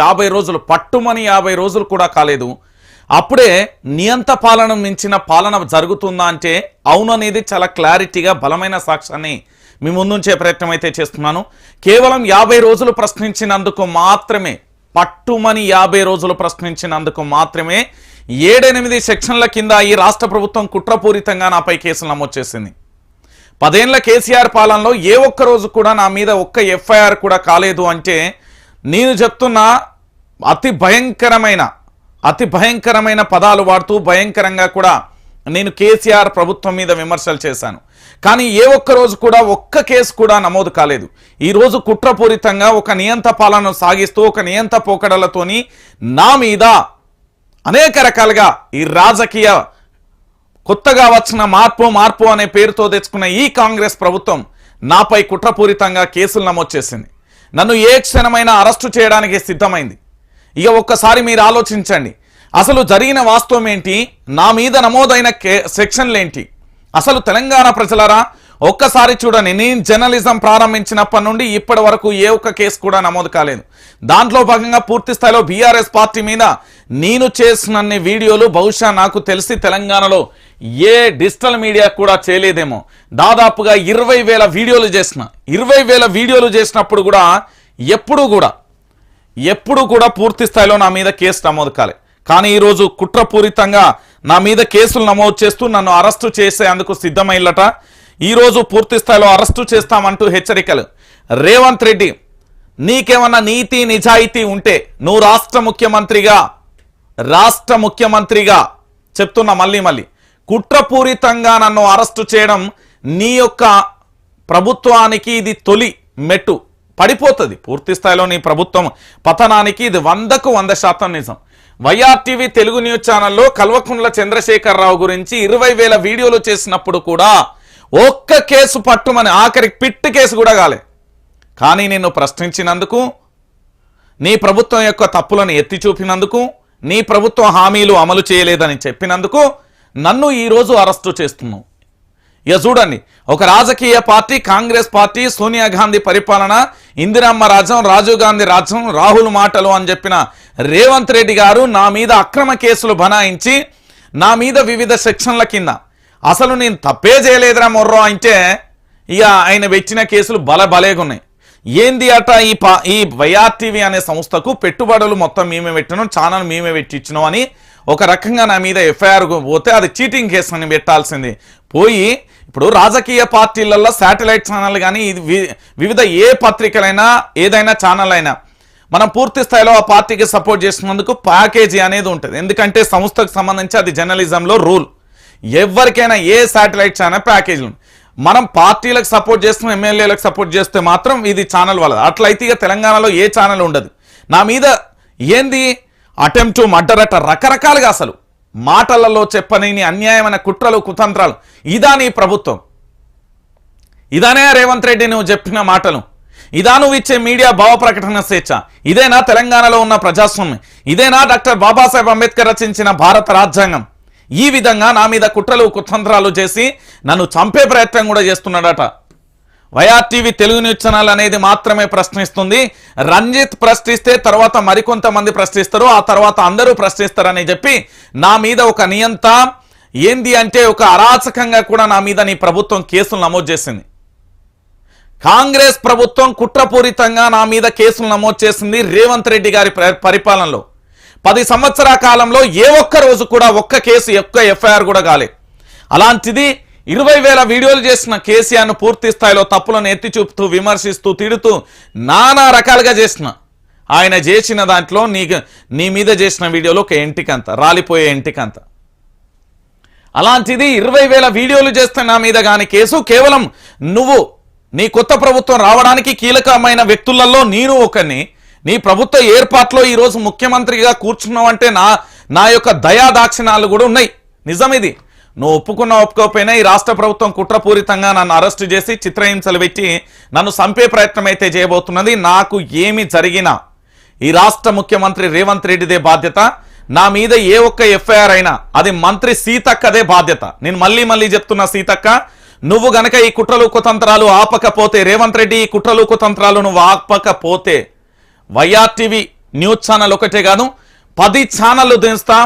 యాభై రోజులు పట్టుమని యాభై రోజులు కూడా కాలేదు. అప్పుడే నియంత పాలన మించిన పాలన జరుగుతుందా అంటే అవును అనేది చాలా క్లారిటీగా బలమైన సాక్ష్యాన్ని మీ ముందుంచే ప్రయత్నం అయితే చేస్తున్నాను. కేవలం యాభై రోజులు ప్రశ్నించినందుకు మాత్రమే పట్టుమని యాభై రోజులు ప్రశ్నించినందుకు మాత్రమే ఏడెనిమిది సెక్షన్ల కింద ఈ రాష్ట్ర ప్రభుత్వం కుట్రపూరితంగా నాపై కేసులు నమోదు చేసింది. పదేళ్ళ కేసీఆర్ పాలనలో ఏ ఒక్క రోజు కూడా నా మీద ఒక్క ఎఫ్ఐఆర్ కూడా కాలేదు అంటే నేను చెప్తున్న అతి భయంకరమైన అతి భయంకరమైన పదాలు వాడుతూ భయంకరంగా కూడా నేను కేసీఆర్ ప్రభుత్వం మీద విమర్శలు చేశాను. కానీ ఏ ఒక్క రోజు కూడా ఒక్క కేసు కూడా నమోదు కాలేదు. ఈ రోజు కుట్రపూరితంగా ఒక నియంత పాలన సాగిస్తూ ఒక నియంత పోకడలతోని నా మీద అనేక రకాలుగా ఈ రాజకీయ కొత్తగా వచ్చిన మార్పు మార్పు అనే పేరుతో తెచ్చుకున్న ఈ కాంగ్రెస్ ప్రభుత్వం నాపై కుట్రపూరితంగా కేసులు నమోదు చేసింది. నన్ను ఏ క్షణమైనా అరెస్టు చేయడానికి సిద్ధమైంది. ఇక ఒక్కసారి మీరు ఆలోచించండి. అసలు జరిగిన వాస్తవం ఏంటి? నా మీద నమోదైన కే సెక్షన్లేంటి? అసలు తెలంగాణ ప్రజలరా? ఒక్కసారి చూడండి నేను జర్నలిజం ప్రారంభించినప్పటి నుండి ఇప్పటి వరకు ఏ ఒక్క కేసు కూడా నమోదు కాలేదు. దాంట్లో భాగంగా పూర్తి స్థాయిలో బీఆర్ఎస్ పార్టీ మీద నేను చేసినన్ని వీడియోలు బహుశా నాకు తెలిసి తెలంగాణలో ఏ డిజిటల్ మీడియా కూడా చేయలేదేమో. దాదాపుగా ఇరవై వేల వీడియోలు చేసిన ఇరవై వేల వీడియోలు చేసినప్పుడు కూడా ఎప్పుడు కూడా ఎప్పుడు కూడా పూర్తి స్థాయిలో నా మీద కేసు నమోదు కాలే. కానీ ఈరోజు కుట్రపూరితంగా నా మీద కేసులు నమోదు చేస్తూ నన్ను అరెస్టు చేసేందుకు సిద్ధమైల్లట ఈరోజు పూర్తి స్థాయిలో అరెస్టు చేస్తామంటూ హెచ్చరికలు. రేవంత్ రెడ్డి నీకేమన్నా నీతి నిజాయితీ ఉంటే నువ్వు రాష్ట్ర ముఖ్యమంత్రిగా రాష్ట్ర ముఖ్యమంత్రిగా చెప్తున్నా మళ్ళీ మళ్ళీ. కుట్రపూరితంగా నన్ను అరెస్టు చేయడం నీ యొక్క ప్రభుత్వానికి ఇది తొలి మెట్టు. పడిపోతుంది. పూర్తి స్థాయిలో నీ ప్రభుత్వం పతనానికి ఇది వందకు వంద శాతం నిజం. వైఆర్టీవీ తెలుగు న్యూస్ ఛానల్లో కల్వకుండ్ల చంద్రశేఖరరావు గురించి ఇరవై వేల వీడియోలు చేసినప్పుడు కూడా ఒక్క కేసు పట్టుమని ఆఖరికి పిట్టు కేసు కూడా కాలే. కానీ నిన్ను ప్రశ్నించినందుకు నీ ప్రభుత్వం యొక్క తప్పులను ఎత్తి చూపినందుకు నీ ప్రభుత్వం హామీలు అమలు చేయలేదని చెప్పినందుకు నన్ను ఈరోజు అరెస్టు చేస్తున్నావు. ఇక చూడండి ఒక రాజకీయ పార్టీ కాంగ్రెస్ పార్టీ సోనియా గాంధీ పరిపాలన ఇందిరమ్మ రాజ్యం రాజీవ్ గాంధీ రాజ్యం రాహుల్ మాటలు అని చెప్పిన రేవంత్ రెడ్డి గారు నా మీద అక్రమ కేసులు బనాయించి నా మీద వివిధ సెక్షన్ల కింద అసలు నేను తప్పే చేయలేదురా మొర్రో అంటే ఇక ఆయన పెట్టిన కేసులు బల బలేగున్నాయి ఏంది అట ఈ పా ఈ వైఆర్టీవీ అనే సంస్థకు పెట్టుబడులు మొత్తం మేమే పెట్టినాం ఛానల్ మేమే పెట్టించినాం అని ఒక రకంగా నా మీద ఎఫ్ఐఆర్ పోతే అది చీటింగ్ కేసు అని పెట్టాల్సింది. పోయి ఇప్పుడు రాజకీయ పార్టీలలో శాటిలైట్ ఛానల్ కానీ ఇది వి- వివిధ ఏ పత్రికలైనా ఏదైనా ఛానల్ అయినా మనం పూర్తి స్థాయిలో ఆ పార్టీకి సపోర్ట్ చేసినందుకు ప్యాకేజీ అనేది ఉంటుంది. ఎందుకంటే సంస్థకు సంబంధించి అది జర్నలిజంలో రూల్. ఎవరికైనా ఏ శాటిలైట్ ఛానల్ ప్యాకేజీలు మనం పార్టీలకు సపోర్ట్ చేస్తున్నాం ఎమ్మెల్యేలకు సపోర్ట్ చేస్తే మాత్రం ఇది ఛానల్ వాళ్ళది. అట్లయితే ఇక తెలంగాణలో ఏ ఛానల్ ఉండదు. నా మీద ఏంది? అటెంప్ట్ టు మర్డర్ రకరకాలుగా అసలు. మాటలలో చెప్పని అన్యాయమైన కుట్రలు కుతంత్రాలు. ఇదా నీ ప్రభుత్వం. ఇదానే రేవంత్ రెడ్డి నువ్వు చెప్పిన మాటలు. ఇదా నువ్వు ఇచ్చే మీడియా భావ ప్రకటన స్వేచ్ఛ. ఇదేనా తెలంగాణలో ఉన్న ప్రజాస్వామ్యం. ఇదేనా డాక్టర్ బాబాసాహెబ్ అంబేద్కర్ రచించిన భారత రాజ్యాంగం. ఈ విధంగా నా మీద కుట్రలు కుతంత్రాలు చేసి నన్ను చంపే ప్రయత్నం కూడా చేస్తున్నాడట. వైఆర్టీవీ తెలుగు న్యూస్ ఛానల్ అనేది మాత్రమే ప్రశ్నిస్తుంది. రంజిత్ ప్రశ్నిస్తే తర్వాత మరికొంతమంది ప్రశ్నిస్తారు. ఆ తర్వాత అందరూ ప్రశ్నిస్తారని చెప్పి నా మీద ఒక నియంత ఏంది అంటే ఒక అరాచకంగా కూడా నా మీద నీ ప్రభుత్వం కేసులు నమోదు చేసింది. కాంగ్రెస్ ప్రభుత్వం కుట్రపూరితంగా నా మీద కేసులు నమోదు చేసింది రేవంత్ రెడ్డి గారి ప్ర- పరిపాలనలో. పది సంవత్సరాల కాలంలో ఏ ఒక్క రోజు కూడా ఒక్క కేసు ఒక్క ఎఫ్ఐఆర్ కూడా కాలే. అలాంటిది ఇరవై వేల వీడియోలు చేసిన కేసీఆర్ను పూర్తి స్థాయిలో తప్పులను ఎత్తి చూపుతూ విమర్శిస్తూ తిడుతూ నానా రకాలుగా చేసిన. ఆయన చేసిన దాంట్లో నీకు నీ మీద చేసిన వీడియోలో ఒక ఎంటికంత రాలిపోయే ఎంటికంత. అలాంటిది ఇరవై వేల వీడియోలు చేస్తే నా మీద కాని కేసు కేవలం నువ్వు నీ కొత్త ప్రభుత్వం రావడానికి కీలకమైన వ్యక్తులలో నేను ఒకరిని నీ ప్రభుత్వ ఏర్పాట్లో ఈరోజు ముఖ్యమంత్రిగా కూర్చున్నావంటే నా నా యొక్క దయా దాక్షిణాలు కూడా ఉన్నాయి. నిజం ఇది నువ్వు ఒప్పుకున్నా ఒప్పుకోకపోయినా ఈ రాష్ట్ర ప్రభుత్వం కుట్రపూరితంగా నన్ను అరెస్టు చేసి చిత్రహింసలు పెట్టి నన్ను చంపే ప్రయత్నం అయితే చేయబోతున్నది నాకు ఏమి జరిగినా. ఈ రాష్ట్ర ముఖ్యమంత్రి రేవంత్ రెడ్డిదే బాధ్యత. నా మీద ఏ ఒక్క ఎఫ్ఐఆర్ అయినా అది మంత్రి సీతక్కదే బాధ్యత. నేను మళ్ళీ మళ్ళీ చెప్తున్నా సీతక్క నువ్వు గనక ఈ కుట్రలు కుతంత్రాలు ఆపకపోతే రేవంత్ రెడ్డి ఈ కుట్రలు కుతంత్రాలు నువ్వు ఆపకపోతే వైఆర్టీవీ న్యూస్ ఛానల్ ఒకటే కాదు పది ఛానళ్ళు దించుతా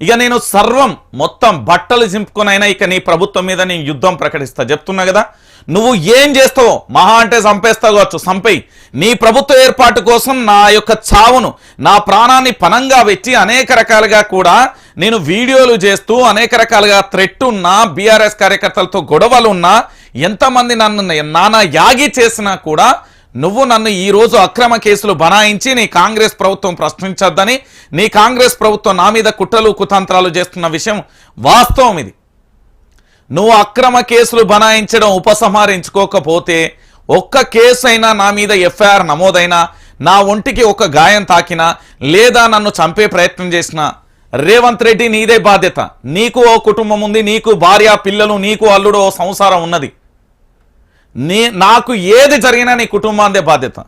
ఇక నేను సర్వం మొత్తం బట్టలు చింపుకునైనా ఇక నీ ప్రభుత్వం మీద నేను యుద్ధం ప్రకటిస్తా. చెప్తున్నా కదా నువ్వు ఏం చేస్తావో మహా అంటే చంపేస్తావు కావచ్చు చంపేయి. నీ ప్రభుత్వ ఏర్పాటు కోసం నా యొక్క చావును నా ప్రాణాన్ని పనంగా పెట్టి అనేక రకాలుగా కూడా నేను వీడియోలు చేస్తూ అనేక రకాలుగా థ్రెట్ ఉన్నా బీఆర్ఎస్ కార్యకర్తలతో గొడవలు ఉన్నా ఎంతమంది నన్ను నానా యాగి చేసినా కూడా నువ్వు నన్ను ఈరోజు అక్రమ కేసులు బనాయించి నీ కాంగ్రెస్ ప్రభుత్వం ప్రశ్నించొద్దని నీ కాంగ్రెస్ ప్రభుత్వం నా మీద కుట్రలు కుతంత్రాలు చేస్తున్న విషయం వాస్తవం ఇది. నువ్వు అక్రమ కేసులు బనాయించడం ఉపసంహరించుకోకపోతే ఒక్క కేసు అయినా నా మీద ఎఫ్ఐఆర్ నమోదైనా నా ఒంటికి ఒక గాయం తాకినా లేదా నన్ను చంపే ప్రయత్నం చేసినా రేవంత్ రెడ్డి నీదే బాధ్యత. నీకు ఓ కుటుంబం ఉంది నీకు భార్య పిల్లలు నీకు అల్లుడు ఓ సంసారం ఉన్నది. నీ నాకు ఏది జరిగినా నీ కుటుంబాందే బాధ్యత.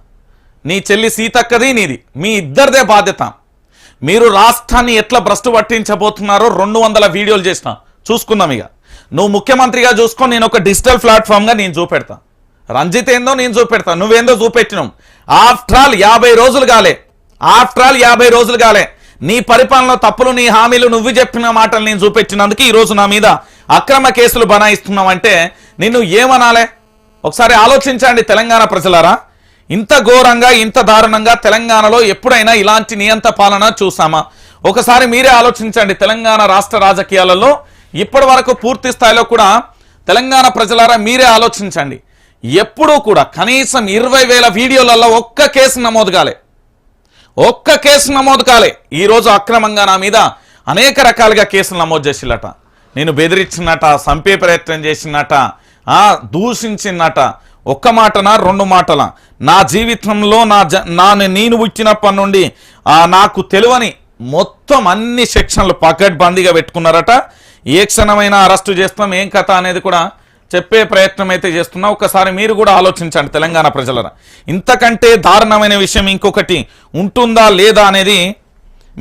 నీ చెల్లి సీతక్కది నీది. మీ ఇద్దరిదే బాధ్యత. మీరు రాష్ట్రాన్ని ఎట్లా భ్రష్టు పట్టించబోతున్నారో రెండు వందల వీడియోలు చేసిన. చూసుకుందాం ఇక. నువ్వు ముఖ్యమంత్రిగా చూసుకొని నేను ఒక డిజిటల్ ప్లాట్ఫామ్గా నేను చూపెడతా. రంజిత్ ఏందో నేను చూపెడతా. నువ్వేందో చూపెట్టినావు. ఆఫ్టర్ ఆల్ యాభై రోజులు కాలే. ఆఫ్టర్ ఆల్ యాభై రోజులు కాలే. నీ పరిపాలన తప్పులు నీ హామీలు నువ్వు చెప్పిన మాటలు నేను చూపెట్టినందుకు ఈ రోజు నా మీద అక్రమ కేసులు బనాయిస్తున్నావంటే నిన్ను ఏమనాలే? ఒకసారి ఆలోచించండి తెలంగాణ ప్రజలారా. ఇంత ఘోరంగా ఇంత దారుణంగా తెలంగాణలో ఎప్పుడైనా ఇలాంటి నియంత పాలన చూసామా? ఒకసారి మీరే ఆలోచించండి తెలంగాణ రాష్ట్ర రాజకీయాలలో ఇప్పటి వరకు పూర్తి స్థాయిలో కూడా తెలంగాణ ప్రజలారా మీరే ఆలోచించండి. ఎప్పుడూ కూడా కనీసం ఇరవై వేల వీడియోలలో ఒక్క కేసు నమోదు కాలే. ఒక్క కేసు నమోదు కాలే. ఈరోజు అక్రమంగా నా మీద అనేక రకాలుగా కేసులు నమోదు చేసిల్లట నేను బెదిరించినట సంపే ప్రయత్నం చేసినట ఆ దూషించినట. ఒక్క మాటన రెండు మాటల? నా జీవితంలో నా జ నా నేను ఇచ్చినప్పటి నుండి నాకు తెలియని మొత్తం అన్ని సెక్షన్లు పకడ్బందీగా పెట్టుకున్నారట. ఏ క్షణమైనా అరెస్టు చేస్తాం ఏం కథ అనేది కూడా చెప్పే ప్రయత్నం అయితే చేస్తున్నా. ఒకసారి మీరు కూడా ఆలోచించండి తెలంగాణ ప్రజలరా. ఇంతకంటే దారుణమైన విషయం ఇంకొకటి ఉంటుందా లేదా అనేది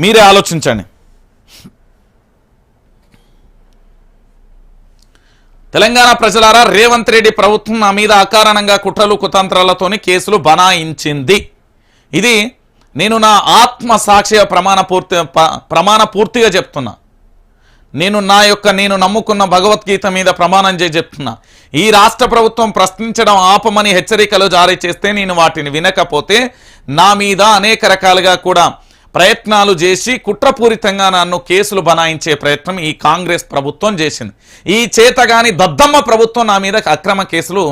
మీరే ఆలోచించండి. తెలంగాణ ప్రజలారా రేవంత్ రెడ్డి ప్రభుత్వం నా మీద అకారణంగా కుట్రలు కుతంత్రాలతోని కేసులు బనాయించింది. ఇది నేను నా ఆత్మ సాక్ష్య ప్రమాణ పూర్తి ప్రమాణ పూర్తిగా చెప్తున్నా. నేను నా యొక్క నేను నమ్ముకున్న భగవద్గీత మీద ప్రమాణం చేసి చెప్తున్నా. ఈ రాష్ట్ర ప్రభుత్వం ప్రశ్నించడం ఆపమని హెచ్చరికలు జారీ చేస్తే నేను వాటిని వినకపోతే నా మీద అనేక రకాలుగా కూడా ప్రయత్నాలు చేసి కుట్రపూరితంగా నన్ను కేసులు బనాయించే ప్రయత్నం ఈ కాంగ్రెస్ ప్రభుత్వం చేసింది. ఈ చేతగాని దద్దమ్మ ప్రభుత్వం నా మీద అక్రమ కేసులు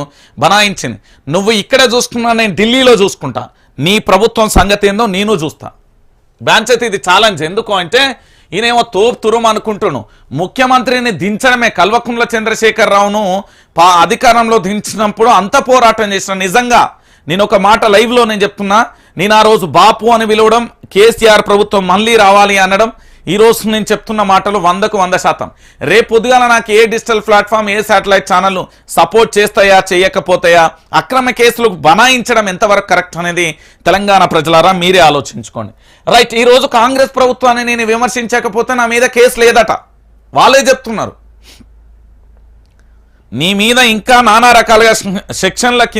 బనాయించింది. నువ్వు ఇక్కడ చూసుకున్నా నేను ఢిల్లీలో చూసుకుంటా. నీ ప్రభుత్వం సంగతి ఏందో నేను చూస్తా. బ్రాంచెత్ ఇది ఛాలెంజ్ ఎందుకు అంటే ఈయనేమో తోపు తురుము అనుకుంటున్నాను ముఖ్యమంత్రిని దించడమే కల్వకుంట్ల చంద్రశేఖర్ రావును పా అధికారంలో దించినప్పుడు అంత పోరాటం చేసిన నిజంగా. నేను ఒక మాట లైవ్లో నేను చెప్తున్నా. నేను ఆ రోజు బాపు అని పిలవడం కేసీఆర్ ప్రభుత్వం మళ్ళీ రావాలి అనడం ఈ రోజు నేను చెప్తున్న మాటలు వందకు వంద శాతం. రేపు పొద్దుగాల నాకు ఏ డిజిటల్ ప్లాట్ఫామ్ ఏ శాటిలైట్ ఛానల్ సపోర్ట్ చేస్తాయా చేయకపోతాయా అక్రమ కేసులు బనాయించడం ఎంతవరకు కరెక్ట్ అనేది తెలంగాణ ప్రజలారా మీరే ఆలోచించుకోండి. రైట్ ఈ రోజు కాంగ్రెస్ ప్రభుత్వాన్ని నేను విమర్శించకపోతే నా మీద కేసు లేదట. వాళ్ళే చెప్తున్నారు. నీ మీద ఇంకా నానా రకాలుగా సెక్షన్ల కింద